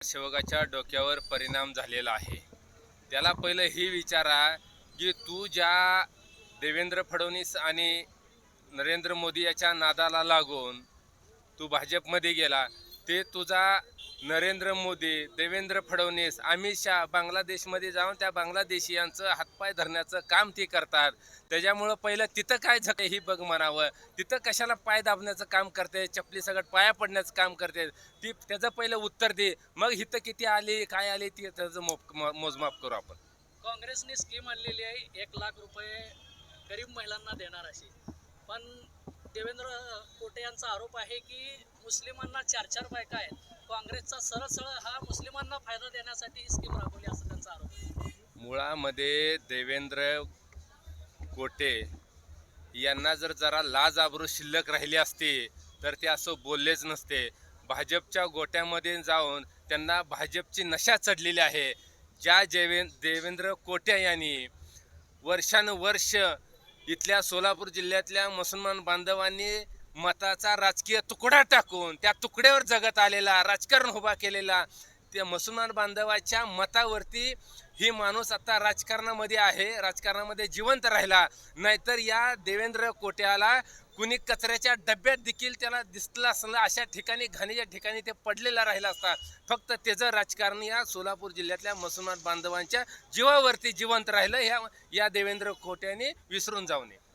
सेवकाच्या डोक्यावर परिणाम झालेला आहे. त्याला पहिलं ही विचारा की तू ज्या देवेंद्र फडणवीस आणि नरेंद्र मोदी याच्या नादाला लागून तू भाजपमध्ये गेला ते तुझा नरेंद्र मोदी देवेंद्र फडणवीस अमित शहा बांगलादेशमध्ये जाऊन त्या बांगलादेशीयांचं हातपाय धरण्याचं काम ते करतात. त्याच्यामुळं पहिलं तिथं काय झक ही बघ म्हणावं. तिथं कशाला पाय दाबण्याचं काम करते चपली सगळं पाया पडण्याचं काम करते. ती त्याचं पहिलं उत्तर दे. मग इथं किती आली काय आली ती त्याचं मोप मोजमाप करू आपण. काँग्रेसने स्कीम आणलेली आहे एक लाख रुपये गरीब महिलांना देणार अशी. पण देवेंद्र कोटे यांचा आरोप आहे की मुस्लिमांना चार चार बायका आहेत. काँग्रेसचा सरळ सरळ हा मुस्लिमांना फायदा देण्यासाठी ही स्कीम राबवली असं त्यांचा आरोप मुळामध्ये देवेंद्र कोटे यांना जर जरा लाज आबरू शिल्लक राहिली असती तर ते असं बोललेच नसते. भाजपच्या गोट्यामध्ये जाऊन त्यांना भाजपची नशा चढलेली आहे. ज्या जेवे देवेंद्र कोटे यांनी वर्षानुवर्ष इथल्या सोलापूर जिल्ह्यातल्या मुसलमान बांधवांनी मताचा राजकीय तुकडा टाकून त्या तुकड्यावर जगत आलेला राजकारण उभा केलेला त्या मुसलमान बांधवाच्या मतावरती ही माणूस आता राजकारणामध्ये आहे राजकारणामध्ये जिवंत राहिला. नाहीतर या देवेंद्र कोट्याला कुणी कचऱ्याच्या डब्यात देखील त्याला दिसलं असलं अशा ठिकाणी घाणीच्या ठिकाणी ते पडलेला राहिला असता. फक्त त्याचं राजकारण या सोलापूर जिल्ह्यातल्या मुसलमान बांधवांच्या जीवावरती जिवंत राहिलं. ह्या या देवेंद्र खोट्याने विसरून जाऊ नये.